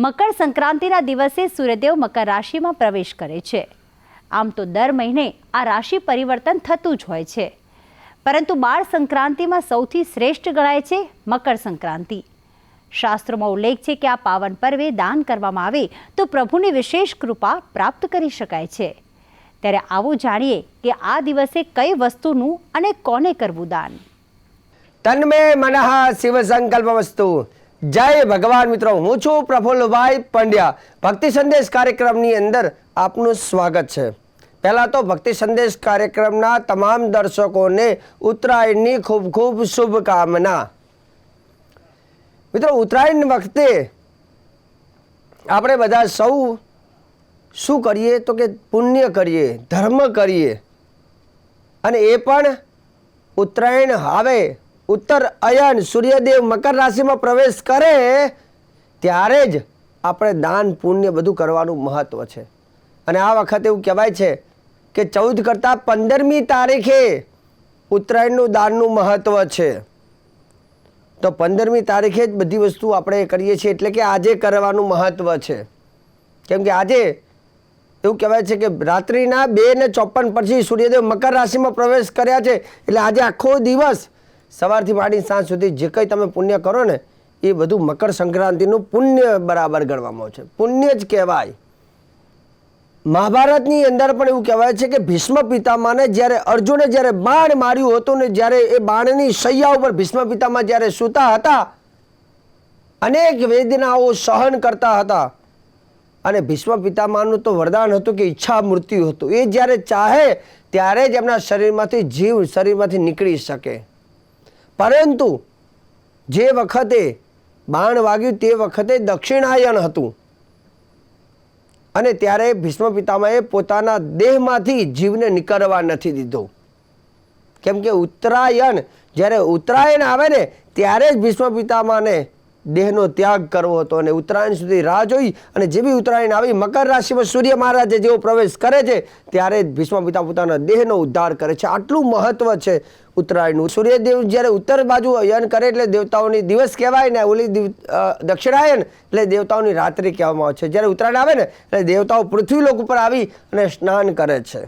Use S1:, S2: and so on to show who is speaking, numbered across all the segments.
S1: મકર સંક્રાંતિના દિવસે સૂર્યદેવ મકર રાશિમાં પ્રવેશ કરે છે. આમ તો દર મહિને આ રાશિ પરિવર્તન થતું જ હોય છે. પરંતુ બાળ સંક્રાંતિમાં સૌથી શ્રેષ્ઠ ગણાય છે મકર સંક્રાંતિ. શાસ્ત્રોમાં ઉલ્લેખ છે કે આ પાવન પર્વે દાન કરવામાં આવે તો પ્રભુની વિશેષ કૃપા પ્રાપ્ત કરી શકાય છે. ત્યારે આવું જાણીએ કે આ દિવસે કઈ વસ્તુનું અને કોને કરવું દાન?
S2: તન્મે મનઃ શિવ સંકલ્પ વસ્તુ. જય ભગવાન મિત્રો, હું છું પ્રફુલ્લભાઈ પંડ્યા. ભક્તિ સંદેશ કાર્યક્રમની અંદર આપનું સ્વાગત છે. પહેલાં તો ભક્તિ સંદેશ કાર્યક્રમના તમામ દર્શકોને ઉત્તરાયણની ખૂબ ખૂબ શુભકામના. મિત્રો, ઉત્તરાયણ વખતે આપણે બધા સૌ શું કરીએ? તો કે પુણ્ય કરીએ, ધર્મ કરીએ. અને એ પણ ઉત્તરાયણ આવે ઉત્તર અયન સૂર્યદેવ મકર રાશિમાં પ્રવેશ કરે, ત્યારે જ આપણે દાન, પુણ્ય બધું કરવાનું મહત્વ છે. અને આ વખતે એવું કહેવાય છે કે ચૌદ કરતાં પંદરમી તારીખે ઉત્તરાયણનું દાનનું મહત્વ છે. તો પંદરમી તારીખે જ બધી વસ્તુ આપણે કરીએ છીએ એટલે કે આજે કરવાનું મહત્વ છે. કેમ કે આજે એવું કહેવાય છે કે રાત્રિના બે ને ચોપન પછી સૂર્યદેવ મકર રાશિમાં પ્રવેશ કર્યા છે. એટલે આજે આખો દિવસ સવારથી માંડી સાંજ સુધી જે કંઈ તમે પુણ્ય કરો ને, એ બધું મકર સંક્રાંતિનું પુણ્ય બરાબર ગણવામાં છે. પુણ્ય જ કહેવાય. મહાભારતની અંદર પણ એવું કહેવાય છે કે ભીષ્મ પિતામાને જ્યારે અર્જુને જ્યારે બાણ માર્યું હતું ને જ્યારે એ બાણની શૈયા ઉપર ભીષ્મ પિતામા જ્યારે સૂતા હતા, અનેક વેદનાઓ સહન કરતા હતા. અને ભીષ્મ પિતામાનું તો વરદાન હતું કે ઈચ્છા મૃત્યુ હતું. એ જ્યારે ચાહે, ત્યારે જ એમના શરીરમાંથી જીવ શરીરમાંથી નીકળી શકે. પરંતુ જે વખતે બાણ વાગ્યું તે વખતે દક્ષિણાયન હતું. અને ત્યારે ભીષ્મ પિતામહે પોતાના દેહમાંથી જીવને નીકળવા નથી દીધો. કેમ કે ઉત્તરાયણ, જ્યારે ઉત્તરાયણ આવે ને, ત્યારે જ ભીષ્મ પિતામહને દેહનો ત્યાગ કરવો હતો અને ઉત્તરાયણ સુધી રાહ જોઈ અને જેવી ઉત્તરાયણ આવી, મકર રાશિમાં સૂર્ય મહારાજે જેવો પ્રવેશ કરે છે, ત્યારે જ ભીષ્મ પિતા પોતાના દેહનો ઉદ્ધાર કરે છે. આટલું મહત્વ છે ઉત્તરાયણનું. સૂર્યદેવ જ્યારે ઉત્તર બાજુ અયન કરે એટલે દેવતાઓની દિવસ કહેવાય ને ઓલી દક્ષિણાયન એટલે દેવતાઓની રાત્રિ કહેવામાં આવે છે. જ્યારે ઉત્તરાયણ આવે ને, એટલે દેવતાઓ પૃથ્વીલોક ઉપર આવી અને સ્નાન કરે છે.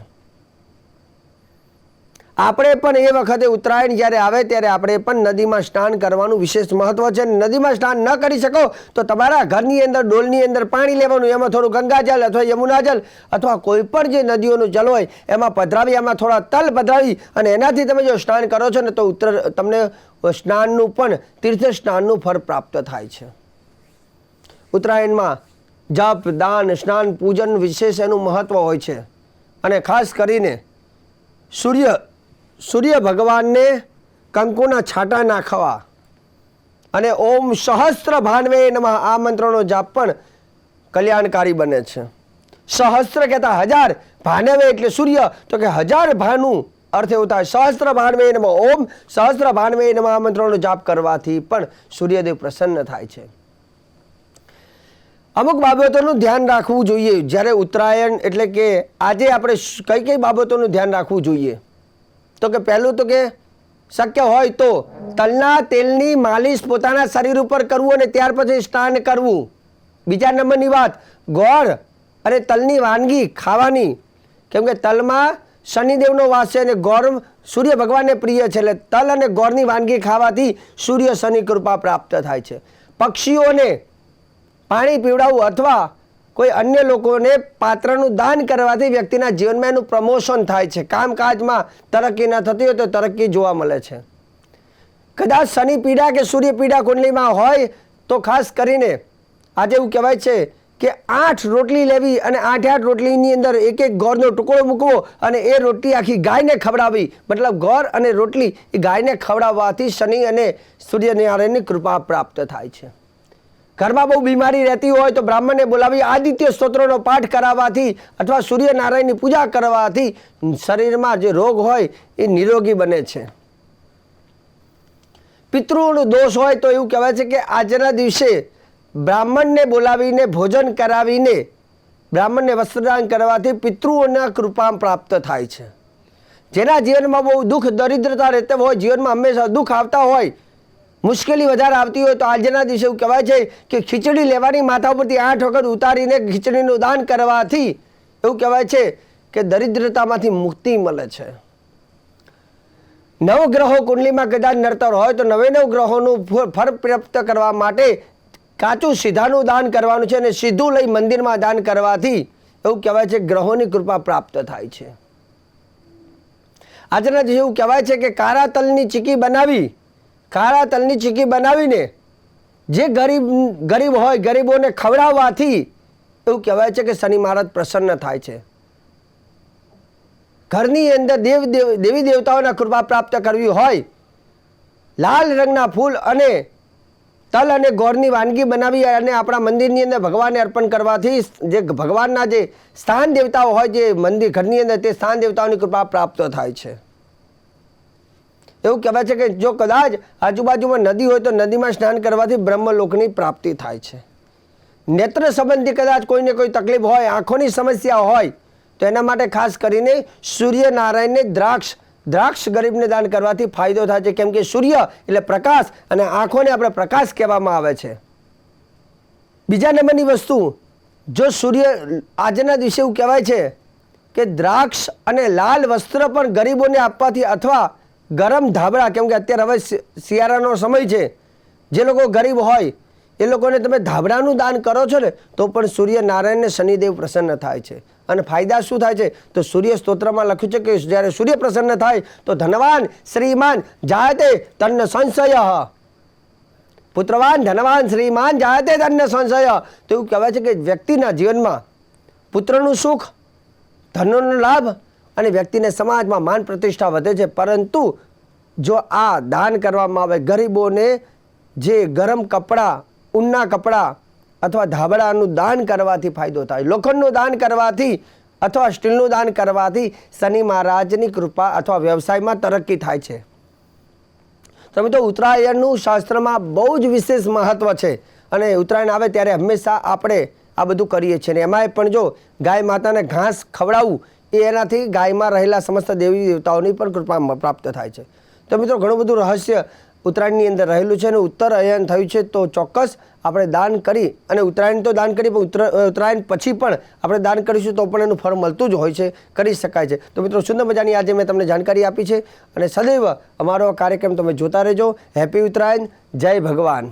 S2: આપણે પણ એ વખતે ઉત્તરાયણ જ્યારે આવે ત્યારે આપણે પણ નદીમાં સ્નાન કરવાનું વિશેષ મહત્વ છે. નદીમાં સ્નાન ન કરી શકો તો તમારા ઘરની અંદર, ડોલની અંદર પાણી લેવાનું, એમાં થોડું ગંગાજલ અથવા યમુનાજલ અથવા કોઈ પણ જે નદીઓનું જલ હોય, એમાં પધરાવી, એમાં થોડા તલ પધરાવી અને એનાથી તમે જો સ્નાન કરો છો ને તો ઉત્તર, તમને સ્નાનનું પણ, તીર્થ સ્નાનનું ફળ પ્રાપ્ત થાય છે. ઉત્તરાયણમાં જપ, દાન, સ્નાન, પૂજન વિશેષ એનું મહત્વ હોય છે. અને ખાસ કરીને સૂર્ય સૂર્ય ભગવાનને કંકુના છાંટા નાખવા અને ઓમ સહસ્ત્ર ભાનવે નમઃ. આ મંત્રનો જાપ પણ કલ્યાણકારી બને છે. સહસ્ત્ર કહેતા હજાર ભાનવે એટલે સૂર્ય. તો કે હજાર ભાનું અર્થ એવું થાય સહસ્ત્ર ભાનવે નમઃ. ઓમ સહસ્ત્ર ભાનવે નમઃ. આ મંત્રનો જાપ કરવાથી પણ સૂર્યદેવ પ્રસન્ન થાય છે. અમુક બાબતોનું ધ્યાન રાખવું જોઈએ. જ્યારે ઉત્તરાયણ એટલે કે આજે આપણે કઈ કઈ બાબતોનું ધ્યાન રાખવું જોઈએ? તો કે પહેલું તો કે શક્ય હોય તો તલના તેલની માલિશ પોતાના શરીર ઉપર કરવું અને ત્યાર પછી સ્નાન કરવું. બીજા નંબરની વાત, ગોળ અને તલની વાનગી ખાવાની. કેમ કે તલમાં શનિદેવનો વાસ છે અને ગોર સૂર્ય ભગવાનને પ્રિય છે એટલે તલ અને ગોળની વાનગી ખાવાથી સૂર્ય શનિ કૃપા પ્રાપ્ત થાય છે. પક્ષીઓને પાણી પીવડાવવું અથવા કોઈ અન્ય લોકોને પાત્રનું દાન કરવાથી વ્યક્તિના જીવનમાં એનું પ્રમોશન થાય છે. કામકાજમાં તરક્કી ન થતી હોય તો તરક્કી જોવા મળે છે. કદાચ શનિ પીડા કે સૂર્ય પીડા કુંડલીમાં હોય તો ખાસ કરીને આજે એવું કહેવાય છે કે આઠ રોટલી લેવી અને આઠ આઠ રોટલીની અંદર એક એક ગોળનો ટુકડો મૂકવો અને એ રોટલી આખી ગાયને ખવડાવી મતલબ ગોળ અને રોટલી એ ગાયને ખવડાવવાથી શનિ અને સૂર્યનારાયણની કૃપા પ્રાપ્ત થાય છે. ઘરમાં બહુ બીમારી રહેતી હોય તો બ્રાહ્મણને બોલાવી આદિત્ય સ્તોત્રોનો પાઠ કરાવવાથી અથવા સૂર્યનારાયણની પૂજા કરવાથી શરીરમાં જે રોગ હોય એ નિરોગી બને છે. પિતૃનો દોષ હોય તો એવું કહેવાય છે કે આજના દિવસે બ્રાહ્મણને બોલાવીને ભોજન કરાવીને બ્રાહ્મણને વસ્ત્રદાન કરવાથી પિતૃઓના કૃપા પ્રાપ્ત થાય છે. જેના જીવનમાં બહુ દુઃખ, દરિદ્રતા રહેતા હોય, જીવનમાં હંમેશા દુઃખ આવતા હોય મુશ્કેલી વધારે આવતી હોય તો આજના દિવસે એવું કહેવાય છે કે ખીચડી લેવાની માથા ઉપરથી આઠ વખત ઉતારીને ખીચડીનું દાન કરવાથી એવું કહેવાય છે કે દરિદ્રતામાંથી મુક્તિ મળે છે. નવગ્રહો કુંડલીમાં કદાચ નડતર હોય તો નવે નવ ગ્રહોનું ફળ પ્રાપ્ત કરવા માટે કાચું સીધાનું દાન કરવાનું છે અને સીધું લઈ મંદિરમાં દાન કરવાથી એવું કહેવાય છે ગ્રહોની કૃપા પ્રાપ્ત થાય છે. આજના દિવસે એવું કહેવાય છે કે કારા તલની ચીકી બનાવી કાળા તલની ચીકી બનાવીને જે ગરીબ ગરીબ હોય, ગરીબોને ખવડાવવાથી એવું કહેવાય છે કે શનિ મહારાજ પ્રસન્ન થાય છે. ઘરની અંદર દેવ દેવ, દેવી દેવતાઓના કૃપા પ્રાપ્ત કરવી હોય, લાલ રંગના ફૂલ અને તલ અને ગોળની વાનગી બનાવી અને આપણા મંદિરની અંદર ભગવાનને અર્પણ કરવાથી જે ભગવાનના જે સ્થાન દેવતાઓ હોય, જે મંદિર ઘરની અંદર તે સ્થાન દેવતાઓની કૃપા પ્રાપ્ત થાય છે. એવું કહેવાય છે કે જો કદાચ આજુબાજુમાં નદી હોય તો નદીમાં સ્નાન કરવાથી બ્રહ્મલોકની પ્રાપ્તિ થાય છે. નેત્ર સંબંધી કદાચ કોઈને કોઈ તકલીફ હોય, આંખોની સમસ્યા હોય, તો એના માટે ખાસ કરીને સૂર્યનારાયણને દ્રાક્ષ દ્રાક્ષ ગરીબને દાન કરવાથી ફાયદો થાય છે. કેમ કે સૂર્ય એટલે પ્રકાશ અને આંખોને આપણે પ્રકાશ કહેવામાં આવે છે. બીજા નંબરની વસ્તુ, જો સૂર્ય આજના દિવસે એવું કહેવાય છે કે દ્રાક્ષ અને લાલ વસ્ત્ર પણ ગરીબોને આપવાથી અથવા ગરમ ધાબળા, કેમ કે અત્યારે હવે શિયાળાનો સમય છે, જે લોકો ગરીબ હોય, એ લોકોને તમે ધાબળાનું દાન કરો છો ને, તો પણ સૂર્યનારાયણને શનિદેવ પ્રસન્ન થાય છે. અને ફાયદા શું થાય છે? તો સૂર્ય સ્તોત્રમાં લખ્યું છે કે જ્યારે સૂર્ય પ્રસન્ન થાય, તો ધનવાન શ્રીમાન જાતે તન્ન સંશય. પુત્રવાન, ધનવાન શ્રીમાન જાતે તન્ન સંશય. તો એવું કહેવાય છે કે વ્યક્તિના જીવનમાં પુત્રનું સુખ, ધનનો લાભ અને વ્યક્તિને સમાજમાં માન પ્રતિષ્ઠા વધે છે. પરંતુ જો આ દાન કરવામાં આવે, ગરીબોને જે ગરમ કપડાં, ઊનના કપડાં અથવા ધાબળાનું દાન કરવાથી ફાયદો થાય. લોખંડનું દાન કરવાથી અથવા સ્ટીલનું દાન કરવાથી શનિ મહારાજની કૃપા અથવા વ્યવસાયમાં તરક્કી થાય છે. તમે તો ઉત્તરાયણનું શાસ્ત્રમાં બહુ જ વિશેષ મહત્ત્વ છે અને ઉત્તરાયણ આવે ત્યારે હંમેશા આપણે આ બધું કરીએ છીએ. અને એમાંય પણ જો ગાય માતાને ઘાસ ખવડાવવું એ એનાથી ગાયમાં રહેલા સમસ્ત દેવી દેવતાઓની પણ કૃપા પ્રાપ્ત થાય છે. તો મિત્રો, ઘણું બધું રહસ્ય ઉત્તરાયણની અંદર રહેલું છે અને ઉત્તર અયન થયું છે તો ચોક્કસ આપણે દાન કરી, અને ઉત્તરાયણ તો દાન કરી, પણ ઉત્તર ઉત્તરાયણ પછી પણ આપણે દાન કરીશું તો પણ એનું ફળ મળતું જ હોય છે, કરી શકાય છે. તો મિત્રો, સુંદર મજાની આજે મેં તમને જાણકારી આપી છે, અને સદૈવ અમારો કાર્યક્રમ તમે જોતા રહેજો. હેપી ઉત્તરાયણ. જય ભગવાન.